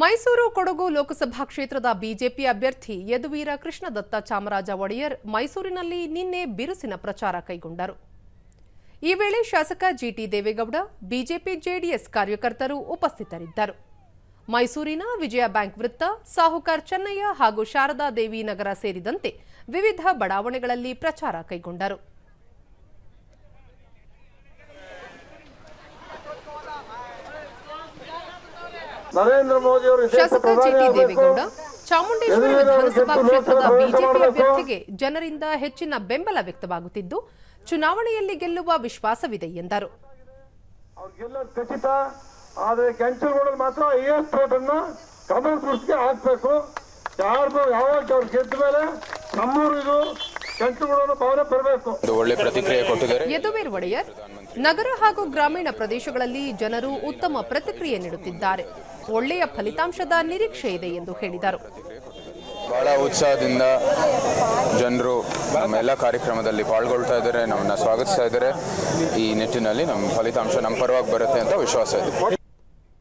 ಮೈಸೂರು ಕೊಡಗು ಲೋಕಸಭಾ ಕ್ಷೇತ್ರದ ಬಿಜೆಪಿ ಅಭ್ಯರ್ಥಿ ಯದುವೀರ ಕೃಷ್ಣದತ್ತ ಚಾಮರಾಜ ಒಡೆಯರ್ ಮೈಸೂರಿನಲ್ಲಿ ನಿನ್ನೆ ಬಿರುಸಿನ ಪ್ರಚಾರ ಕೈಗೊಂಡರು. ಈ ವೇಳೆ ಶಾಸಕ ಜಿಟಿ ದೇವೇಗೌಡ, ಬಿಜೆಪಿ ಜೆಡಿಎಸ್ ಕಾರ್ಯಕರ್ತರು ಉಪಸ್ಥಿತರಿದ್ದರು. ಮೈಸೂರಿನ ವಿಜಯ ಬ್ಯಾಂಕ್ ವೃತ್ತ, ಸಾಹುಕಾರ್ ಚೆನ್ನಯ್ಯ ಹಾಗೂ ಶಾರದಾ ದೇವಿ ನಗರ ಸೇರಿದಂತೆ ವಿವಿಧ ಬಡಾವಣೆಗಳಲ್ಲಿ ಪ್ರಚಾರ ಕೈಗೊಂಡರು. ನರೇಂದ್ರ ಮೋದಿ ಅವರು ಶಾಸಕ ಜಿಟಿ ದೇವೇಗೌಡ ಚಾಮುಂಡೇಶ್ವರಿ ವಿಧಾನಸಭಾ ಕ್ಷೇತ್ರದ ಬಿಜೆಪಿ ಅಭ್ಯರ್ಥಿಗೆ ಜನರಿಂದ ಹೆಚ್ಚಿನ ಬೆಂಬಲ ವ್ಯಕ್ತವಾಗುತ್ತಿದ್ದು ಚುನಾವಣೆಯಲ್ಲಿ ಗೆಲ್ಲುವ ವಿಶ್ವಾಸವಿದೆ ಎಂದರು. ಖಚಿತ ಆದರೆ ಕೆಂಚಲಗೂಡಲ್ಲಿ ಮಾತ್ರ ಗುರುತಿಗೆ ಹಾಕ್ಬೇಕು. ಯಾರ್ದು ಯಾವಾಗ ಅವ್ರು ಗೆದ್ದ ಮೇಲೆ ನಮ್ಮೂರು ಇದು ಕೆಂಚಲಗೂಡನ್ನು ಭಾವನೆ ಬರಬೇಕು. ಒಳ್ಳೆ ಪ್ರತಿಕ್ರಿಯೆ ಕೊಟ್ಟಿದ್ದಾರೆ. ಯದುವೀರ್ ಒಡೆಯರ್ ನಗರ ಹಾಗೂ ಗ್ರಾಮೀಣ ಪ್ರದೇಶಗಳಲ್ಲಿ ಜನರು ಉತ್ತಮ ಪ್ರತಿಕ್ರಿಯೆ ನೀಡುತ್ತಿದ್ದಾರೆ. ಒಳ್ಳೆಯ ಫಲಿತಾಂಶದ ನಿರೀಕ್ಷೆ ಇದೆ ಎಂದು ಹೇಳಿದರು. ಬಹಳ ಉತ್ಸಾಹದಿಂದ ಜನರು ನಮ್ಮ ಎಲ್ಲ ಕಾರ್ಯಕ್ರಮದಲ್ಲಿ ಪಾಲ್ಗೊಳ್ತಾ ಇದ್ದಾರೆ, ನಮ್ಮನ್ನ ಸ್ವಾಗತಿಸ್ತಾ ಇದ್ದಾರೆ. ಈ ನಿಟ್ಟಿನಲ್ಲಿ ನಮ್ಮ ಫಲಿತಾಂಶ ನಮ್ಮ ಪರವಾಗಿ ಬರುತ್ತೆ ಅಂತ ವಿಶ್ವಾಸ ಇದೆ.